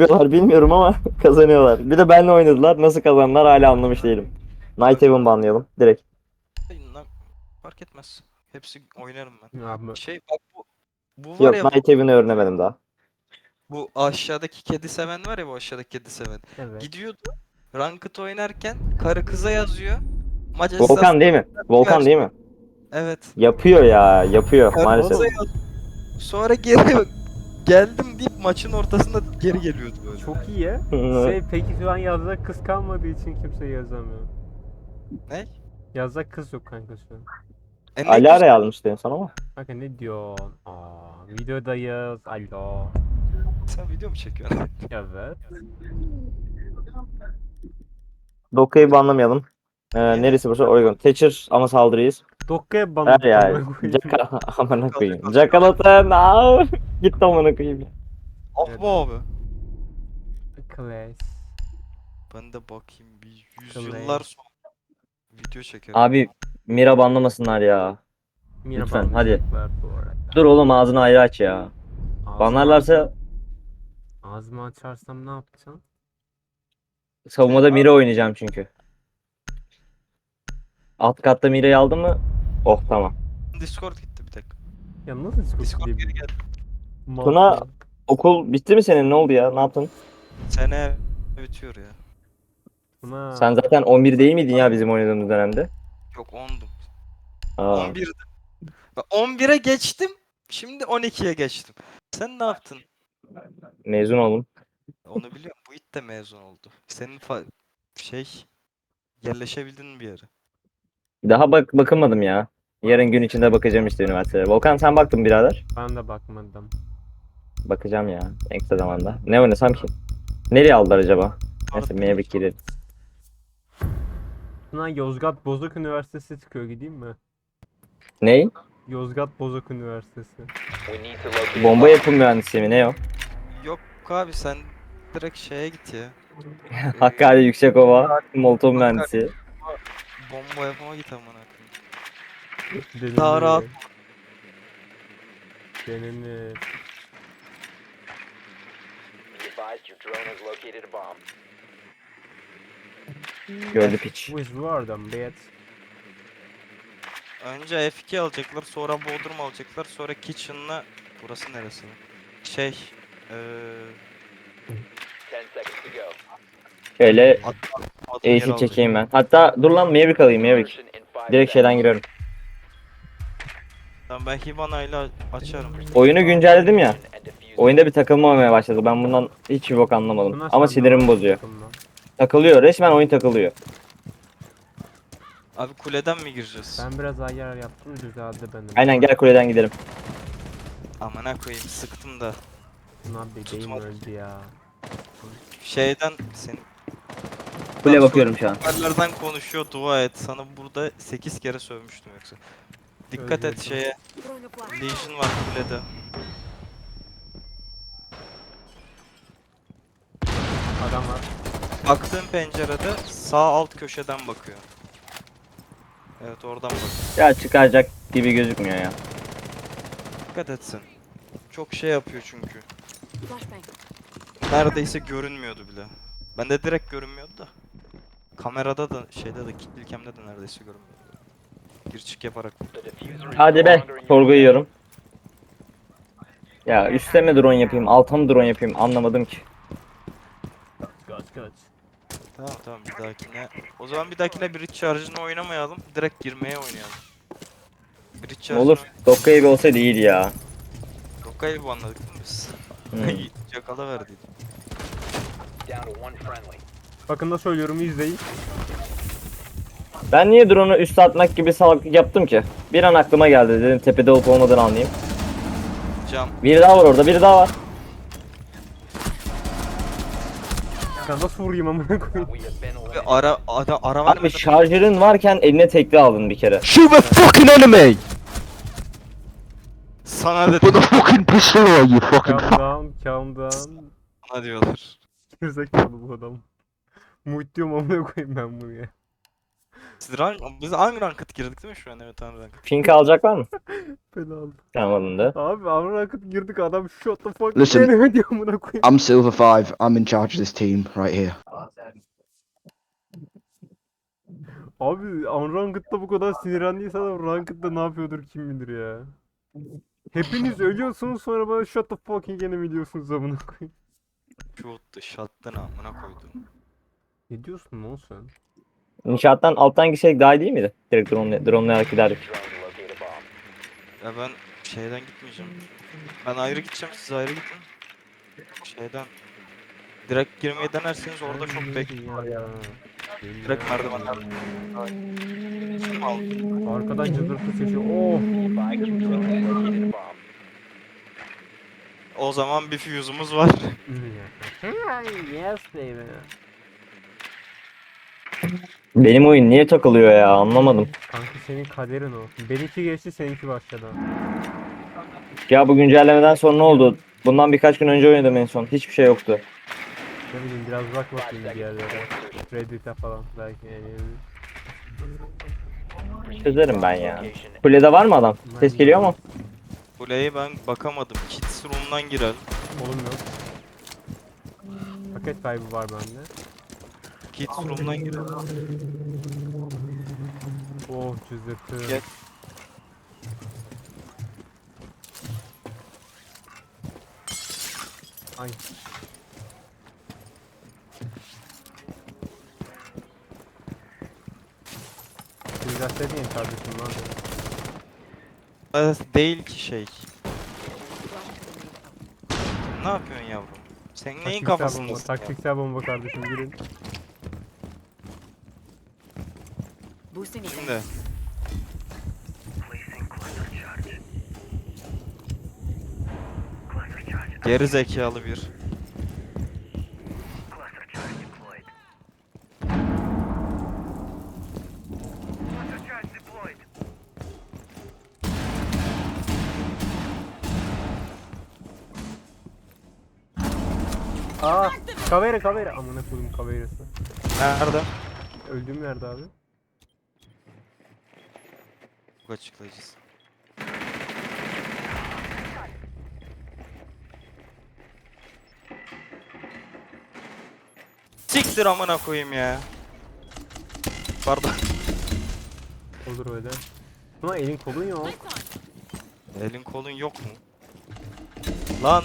yapıyorlar bilmiyorum ama kazanıyorlar. Bir de benle oynadılar. Nasıl kazandılar hala anlamış değilim. Night Haven banlayalım direkt. Lan fark etmez. Hepsi oynarım ben. Abi Şey bak bu bu var Yok ya bu, Night Haven'ı öğrenemedim daha. bu aşağıdaki kedi seven var ya bu aşağıdaki kedi seven. evet. Gidiyordu. Ranked oynarken karı kıza yazıyor. Maç Volkan değil mi? Volkan değil mi? Evet. Yapıyor ya yapıyor Karı maalesef. kıza yaz- Sonra geri geldim deyip maçın ortasında geri geliyordu böyle. Çok iyi ya. Şey peki şu an yazda kız kalmadığı için kimse yazamıyor. Ne? Yazda kız yok kanka şu an. E ne Alara güzel- yazmıştı en son ama. Kanka ne diyorsun? Aa, videodayız. Alo. Sen video mu çekiyorsun? Evet. Dokka'yı banlamayalım. Ee, neresi burası? Oregon. Thatcher ama saldırıyız. Dokka'ya bana Ver ya. Jaka amına koyayım. Jakalatan. Aa, Git amına koyayım. ya. Ah be abi. Class. Ben de bakayım bir yüzyıllar sonra video çekerim. Abi Mira banlamasınlar ya. Mira Lütfen, hadi. Dur oğlum ağzını ayrı aç ya. Ağzımı- Banlarlarsa Ağzımı açarsam ne yapacaksın? savunmada Mira oynayacağım çünkü. Alt katta Mira'yı aldım mı? Oh tamam. Discord gitti bir tek. Ya nasıl Discord, Discord geri geldi. Tuna-. Okul bitti mi senin? Ne oldu ya? Ne yaptın? Sene bitiyor ya. Tuna. Sen zaten 11 değil miydin ya bizim oynadığımız dönemde? Yok 10'dum. Aa, 11'de. Ben 11'e geçtim. Şimdi 12'ye geçtim. Sen ne yaptın? mezun oldum. Onu biliyorum. Bu it de mezun oldu. Senin fa- şey yerleşebildin mi bir yere? Daha bak bakamadım ya. Yarın gün içinde bakacağım işte üniversiteye. Volkan sen baktın birader. Ben de bakmadım. Bakacağım ya en kısa zamanda. Ne oynasam ki? Nereye aldılar acaba? Neyse Maverick girelim. Tuna Yozgat Bozok Üniversitesi çıkıyor gideyim mi? Ney? Yozgat Bozok Üniversitesi. Bomba yapım mühendisi mi? Ne o? Yok abi sen direkt şeye git ya. Hakkari Yüksekova Molotov mühendisi. Bomba yapma git amına Denenir. Daha rahat. Denenir. Advised your drone has located a bomb. Gördü piç. With Warden bitch. Önce F2 alacaklar, sonra Bodrum alacaklar, sonra Kitchen'la burası neresi? lan? Şey, eee 10 seconds to go. Şöyle alacak. çekeyim ben. Hatta dur lan Maverick alayım Maverick. Direkt şeyden seconds. Ben Hibana ile açarım. Oyunu güncelledim ya. Oyunda bir takılma olmaya başladı. Ben bundan hiçbir bok anlamadım. Tuna Ama sinirimi bozuyor. Takılıyor. Resmen oyun takılıyor. Abi kuleden mi gireceğiz? Ben biraz ayar yaptım düzeldi benim. Aynen gel kuleden gidelim. Amına koyayım sıktım da. Tuna bebeğim Tutmadı. öldü ya. Şeyden senin Kule bakıyorum şu an. Haberlerden konuşuyor dua et. Sana burada 8 kere sövmüştüm yoksa. Dikkat et şeye. Legion var kulede. Adam var. Baktığın pencerede sağ alt köşeden bakıyor. Evet oradan bak. Ya çıkaracak gibi gözükmüyor ya. Dikkat etsin. Çok şey yapıyor çünkü. Neredeyse görünmüyordu bile. Bende direkt görünmüyordu da. Kamerada da şeyde de kilitlikemde de neredeyse görünmüyordu. Gir çık yaparak. Hadi be. Sorgu yiyorum. Ya üstte mi drone yapayım, alta mı drone yapayım anlamadım ki. Tamam tamam bir dahakine. O zaman bir dahakine Bridge Charge'ını oynamayalım. Direkt girmeye oynayalım. Bridge Charge'ını Olur. Dokka gibi olsaydı iyiydi ya. Doka'yı bu anladık değil mi biz? Hmm. Yakala friendly. Bakın da söylüyorum izleyin. Ben niye drone'u üste atmak gibi salaklık yaptım ki? Bir an aklıma geldi dedim tepede olup olmadığını anlayayım. Cam. Biri daha var orada, biri daha var. Ya nasıl vurayım amına koyayım? Eliminated. ara, ara, ara Abi vermeden şarjörün varken eline tekli aldın bir kere. Shoot the fucking enemy! sana dedim. With a fucking pistol are you fucking Calm fuck? down, calm down. Sana diyorlar. Gerizekalı bu adam. Muht diyorum amına koyayım ben bunu ya. Siz rank, biz hangi ranked girdik değil mi şu an? Evet hangi ranked. Pink alacaklar mı? Ben aldım. Tamam alındı. Abi amına akıt girdik adam shut the fuck Listen. deneme diyor amına koyayım. I'm Silver Five. I'm in charge of this team right here. Abi Unranked'da bu kadar sinirlendiyse adam Ranked'da ne yapıyordur kim bilir ya. Hepiniz ölüyorsunuz sonra bana shut the fucking enemy diyorsunuz amına koyayım. The shot'tan amına koydum. Ne diyorsun lan sen? İnşaattan alttan gitsek daha iyi değil miydi? Direkt drone, dronelayarak giderdik. Ya ben şeyden gitmeyeceğim. Ben ayrı gideceğim siz ayrı gidin. Şeyden. Direkt girmeyi denerseniz orada çok bek. Direkt merdivenler. Arkadan cızırtı sesi. Oh! O zaman bir fuse'umuz var. yes baby. Benim oyun niye takılıyor ya anlamadım. Kanka senin kaderin o. Benimki geçti seninki başladı. Ya bu güncellemeden sonra ne oldu? Bundan birkaç gün önce oynadım en son. Hiçbir şey yoktu. Ne bileyim biraz bak bakayım bir yerlere. Reddit'e falan belki yani. Çözerim ben ya. Kulede var mı adam? Ses geliyor mu? Kuleyi ben bakamadım. Kids room'dan girelim. Oğlum yok. Paket kaybı var bende. Kids room'dan girelim. Oh cızırtı. Gel. Ay. Siz dediğin kardeşim lan. Evet, değil ki şey. Ne yapıyorsun yavrum? Sen neyin Taktiksel bomba, kafasındasın ya? taktiksel bomba kardeşim girin. Boosting. Şimdi. Geri zekalı bir. Aa, kavera kavera. Amına koydum kaverası. Nerede? Öldüğüm yerde abi. Çok açıklayacağız. Siktir amına koyayım ya. Pardon. Olur öyle. Ama elin kolun yok. Elin kolun yok mu? Lan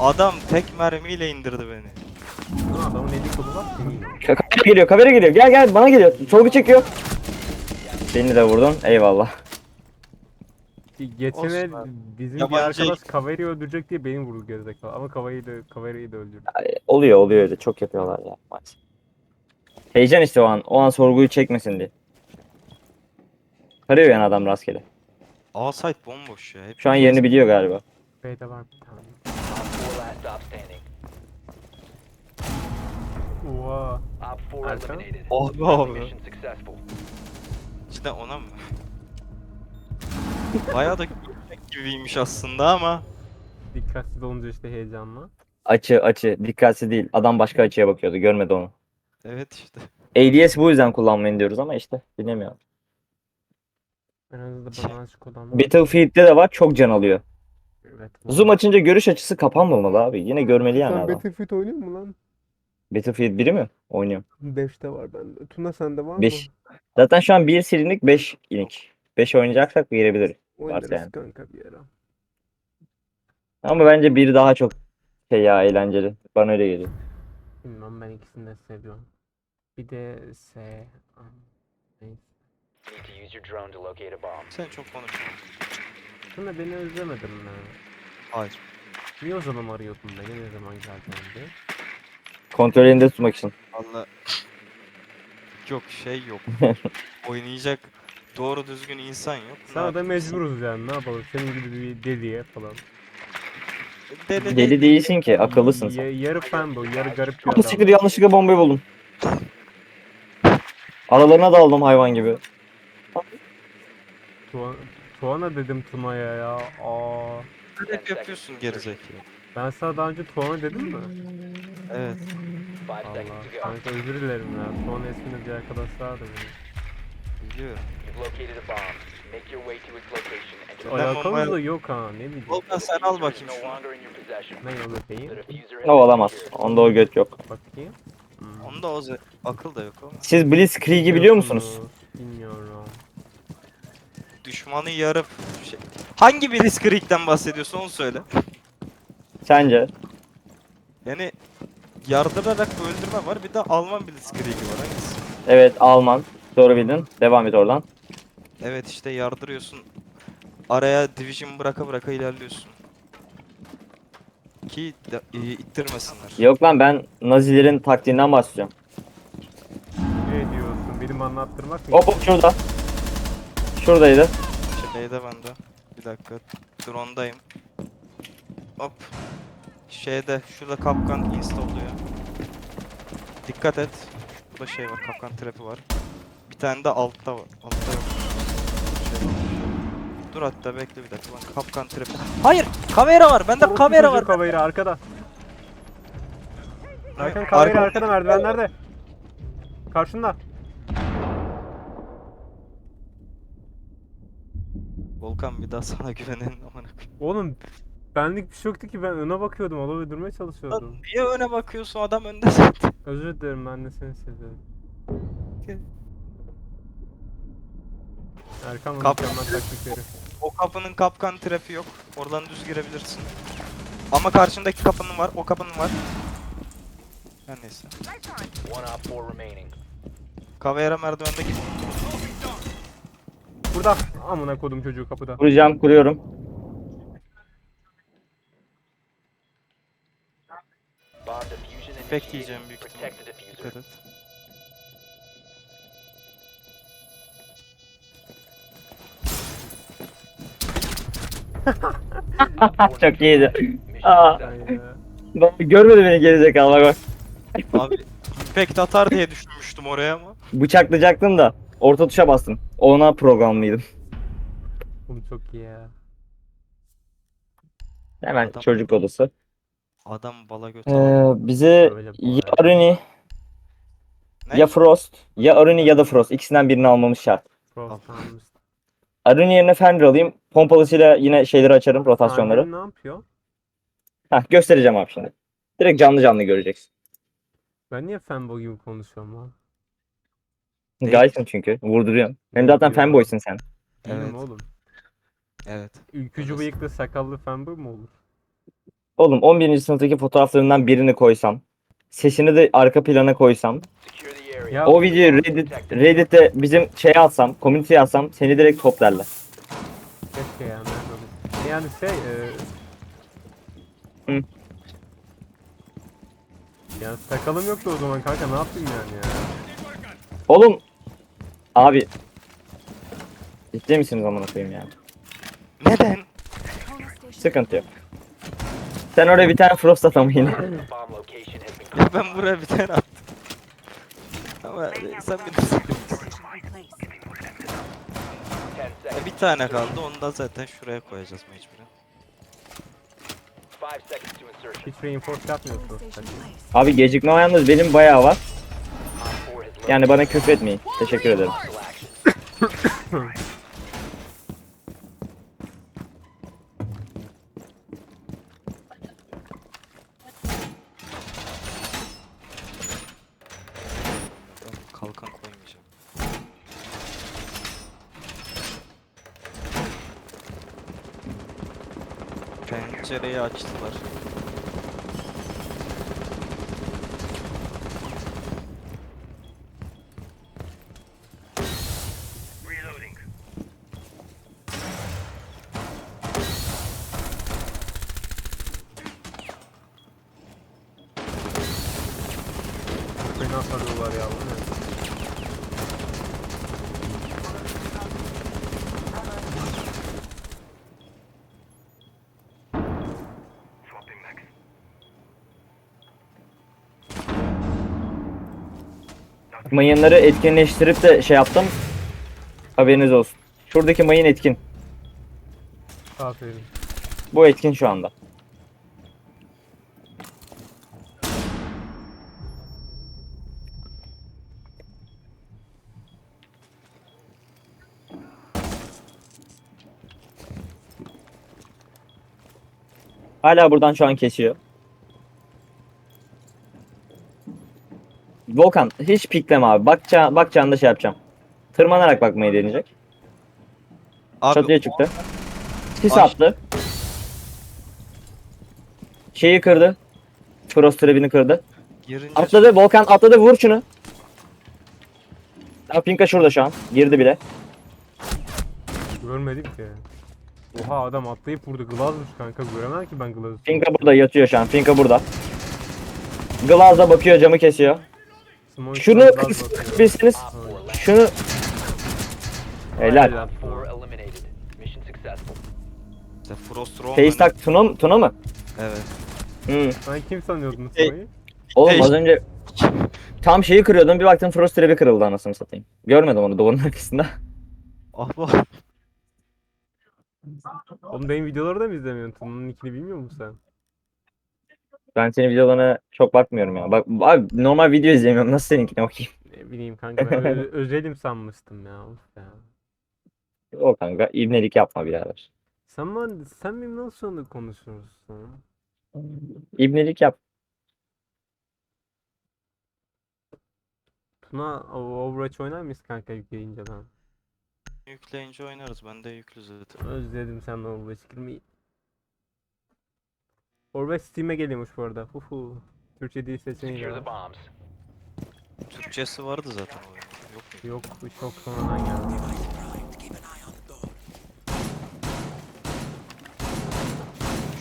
adam tek mermiyle indirdi beni. Lan adamın elin kolu var. Ka- Kamera geliyor, kamera geliyor. Gel gel bana geliyor. Solgu çekiyor. Beni de vurdun. Eyvallah. Geçene Olsun bizim bir Yabancı- arkadaş Kaveri'yi öldürecek diye beni vurdu gerizekalı. Ama Kaveri'yi de, Kaveri'yi de öldürdü. Ay, Oluyor oluyor öyle. Çok yapıyorlar ya maalesef. Heyecan işte o an. O an sorguyu çekmesin diye. Arıyor yani adam rastgele. A site bomboş ya. Hep Şu an yerini biliyor galiba. B'de var bir tane. Op 4 last stop standing. Oha. Op 4 Arka. eliminated. Oh be abi. Mission successful. Cidden ona mı? Bayağı da görecek gibiymiş aslında ama. Dikkatsiz olunca işte heyecanla. Açı açı. Dikkatsiz değil. Adam başka açıya bakıyordu. Görmedi onu. Evet işte. ADS bu yüzden kullanmayın diyoruz ama işte bilemiyorum. En azından Şey- bana. Battlefield'de de var çok can alıyor. Evet. Zoom açınca görüş açısı kapanmamalı abi. Yine görmeli yani adam. Battlefield oynuyor mu lan? Battlefield 1'i mi? Oynuyorum. 5'te var bende. Tuna sende var 5. Zaten şu an 1 silinlik 5 inik. 5 oynayacaksak girebiliriz. Oynarız yani. kanka bir ara. Ama bence 1 daha çok şey ya eğlenceli. Bana öyle geliyor. Bilmem ben ikisini de seviyorum. Bir de S. Need to use your drone to locate a bomb. Sen çok konuşma. Tuna beni özlemedin mi? Hayır. Niye o zaman arıyordun beni ne zaman geldin diye? Kontrol elinde tutmak için. Valla yok şey yok. Oynayacak doğru düzgün insan yok. Ne Sana da yapayım? mecburuz yani ne yapalım senin gibi bir deliye falan. Deli, Deli değilsin ki akıllısın sen. Ya- yarı fanboy, yarı garip bir Ama adam. siktir yanlışlıkla bombayı buldum. Aralarına daldım hayvan gibi. Tuana, Tuana dedim Tuna'ya ya. Aa. Hep yapıyorsun gerizekalı. Ben sana daha önce Tuana dedim mi? Evet. 5 seconds Allah. to go. Kanka özür dilerim ya. Tuana isminde bir arkadaş vardı benim. Biliyorum. You've located a bomb. Make your way to its location and Ben defend Alakamız bombayı- da yok ha ne bileyim. Volkan sen al bakayım no şunu. longer in your possession. Ne yolu The değil. diffuser has O olamaz. secured. Onda o göt yok. Bakayım. Hmm. Onda o ze- akıl da yok oğlum. Siz Blitzkrieg'i biliyor musunuz? Bilmiyorum. Düşmanı yarıp şey... Hangi Blitzkrieg'den bahsediyorsun onu söyle. Sence? Yani yardırarak öldürme var bir de Alman Blitzkrieg'i var hangisi? Evet Alman. Doğru bildin. Devam et oradan. Evet işte yardırıyorsun. Araya division bıraka bıraka ilerliyorsun. Ki de, e, ittirmesinler. Yok lan ben Nazilerin taktiğinden bahsediyorum. Ne diyorsun? Benim anlattırmak mı? Hop hop şurada. Şuradaydı. Şeyde bende. Bir dakika. Drone'dayım. Hop. Şeyde şurada kapkan oluyor. Dikkat et. Burada şey var kapkan trap'i var. Bir tane de altta var. Altta yok. Şey var. Dur hatta bekle bir dakika. Lan kapkan trap'i. Hayır! Kamera var. Bende Orospu kamera var. Kavayra arkada. Erkan Arka- Kavayra arkada merdivenlerde. Karşında. Volkan bir daha sana güvenelim amına koyayım. Oğlum benlik bir şey yoktu ki ben öne bakıyordum. Ola öldürmeye Lan çalışıyordum. niye öne bakıyorsun adam önde zaten. Özür dilerim ben de seni seviyorum. Erkan Kap- mükemmel taktikleri. O kapının kapkan trap'i yok. Oradan düz girebilirsin. Ama karşındaki kapının var. O kapının var. Her neyse. One op four remaining. Kavera merdivende git. Burada amına kodum çocuğu kapıda. Kuracağım kuruyorum. Bekleyeceğim initiated. büyük ihtimal. Protect the diffuser. Dikkat et. Çok iyiydi. Aa. Bak, görmedi beni gerizekalı bak bak. Abi impact atar diye düşünmüştüm oraya ama. Bıçaklayacaktım da orta tuşa bastım. Ona programlıydım. Oğlum çok iyi ya. Hemen Adam- çocuk odası. Adam bala götü. Ee, bize Öyle ya. Aruni Ne? ya Frost ya Aruni ya da Frost. İkisinden birini almamız şart. Frost almış. Aruni yerine Fender alayım. Pompalısıyla yine şeyleri açarım rotasyonları. Annem ne yapıyor? Heh, göstereceğim abi şimdi. Direkt canlı canlı göreceksin. Ben niye fanboy gibi konuşuyorum lan? Değil. Gaysin çünkü. Vurduruyorsun. Hem zaten Yok. fanboysun sen. Değilim Evet. oğlum. Evet. Ülkücü bıyıklı sakallı fanboy mu olur? Oğlum 11. sınıftaki fotoğraflarından birini koysam. Sesini de arka plana koysam. Ya- O videoyu Reddit, Reddit'te bizim şeye atsam, community'ye atsam seni direkt toplarlar. Keşke ya nerede olur. Yani şey e... Hı. Ya sakalım yoktu o zaman kanka ne yapayım yani ya? Oğlum abi ciddi misiniz amına koyayım ya? Neden? Sıkıntı yok. Sen oraya bir tane frost at ama yine. Ben buraya bir tane attım. Ama sen bilirsin. Ya bir tane kaldı onu da zaten şuraya koyacağız mecburen. Hiç reinforce yapmıyorsunuz. tabii. Abi gecikme yalnız benim bayağı var. Yani bana küfür etmeyin. Teşekkür ederim. kalkan koymayacağım. Pencereyi açtılar. Fena sarıyorlar ya bu ne? mayınları etkinleştirip de şey yaptım. Haberiniz olsun. Şuradaki mayın etkin. Aferin. Bu etkin şu anda. Hala buradan şu an kesiyor. Volkan hiç pikleme abi. Bakça, bakacağında şey yapacağım. Tırmanarak bakmayı deneyecek. Abi Çatıya çıktı. Sis attı. Şeyi kırdı. Frost trap'ini kırdı. girince Atladı. Volkan atladı. Vur şunu. Ya Pinka şurada şu an. Girdi bile. Görmedim ki. Oha adam atlayıp vurdu. Glazmış kanka. Göremem ki ben Glaz'ı. Pinka burada yatıyor şu an. Pinka burada. Glaz'a bakıyor camı kesiyor. Şunu Glaz kıs- bakıyor. kısabilseniz. Op 4 last Şunu. Helal. Helal. 4 eliminated. Mission successful. işte Frost Roman. Face tak Tuna mı? Tuna mı? Evet. Hmm. Sen kim sanıyordun Hey. Smoke'yi? Oğlum Hey. az önce tam şeyi kırıyordum bir baktım Frost Trap'i kırıldı anasını satayım. Görmedim onu duvarın arkasında. Ah bu. Oğlum benim videoları da mı izlemiyorsun? Tuna'nın nickini bilmiyor musun sen? Ben senin videolarına çok bakmıyorum ya. Bak abi normal video izleyemiyorum. Nasıl seninkine bakayım? Ne bileyim kanka ben ö- özelim sanmıştım ya. Of ya. O kanka ibnelik yapma birader. Sen ben, sen benim nasıl sonra konuşuyorsun? İbnelik yap. Tuna o- Overwatch oynar mıyız kanka yükleyince lan? Yükleyince oynarız. Ben de yüklü zaten. Özledim seninle Overwatch girmeyi. Overwatch Steam'e geliyormuş bu arada. Huhu. Türkçe dil seçeneği var. Türkçesi vardı zaten oyunun. Yok mu? Yok bu çok sonradan geldi.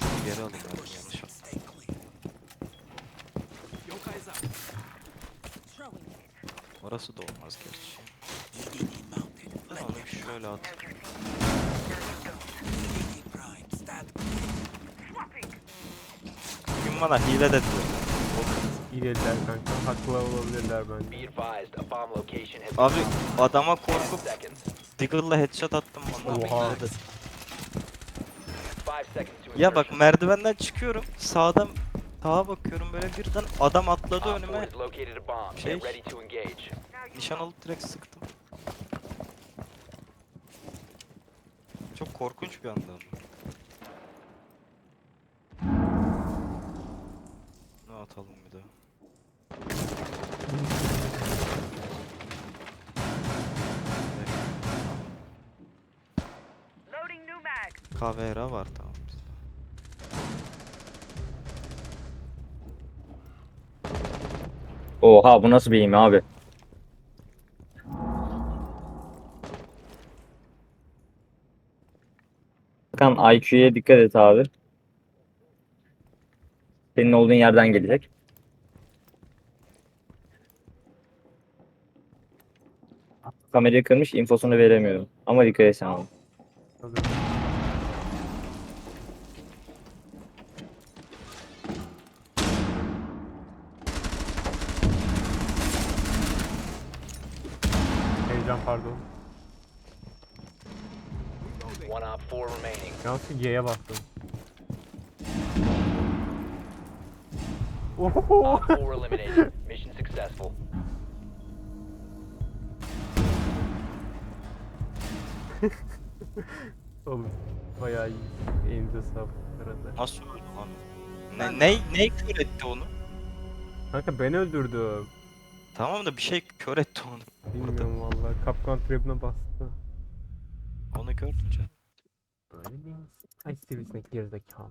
Şunu geri alayım ben yanlış. Orası da olmaz gerçi. Bir şöyle at. Bana hile dediler. İyi dediler kanka. Haklı olabilirler Be bence. Abi adama korkup. Diggle'la headshot attım bana. Oha. Hile dedi. Ya bak merdivenden çıkıyorum. Sağdan sağa bakıyorum böyle birden adam atladı önüme. Şey-. Nişan alıp direkt sıktım. Çok korkunç bir anda. Atalım bir daha. Kavera var tamam. bizde. Oha bu nasıl bir eğim abi? Bakan IQ'ya dikkat et abi. Senin olduğun yerden gelecek. Kamerayı kırmış infosunu veremiyorum. Ama dikkat et sen. Tabii. Heyecan pardon. One op four remaining. Yanlışlıkla G'ye bastım. Op four eliminated. Mission successful. Oğlum bayağı iyi. Elinize sağlık. Nasıl öldü lan? Ne, ne, ne kör etti onu? Kanka ben öldürdüm. Tamam da bir şey kör etti onu. Bilmiyorum vallahi. Kapkan trap'ine bastı. Onu gördüm canım. Böyle mi? Ay sivrisinek gerizekalı.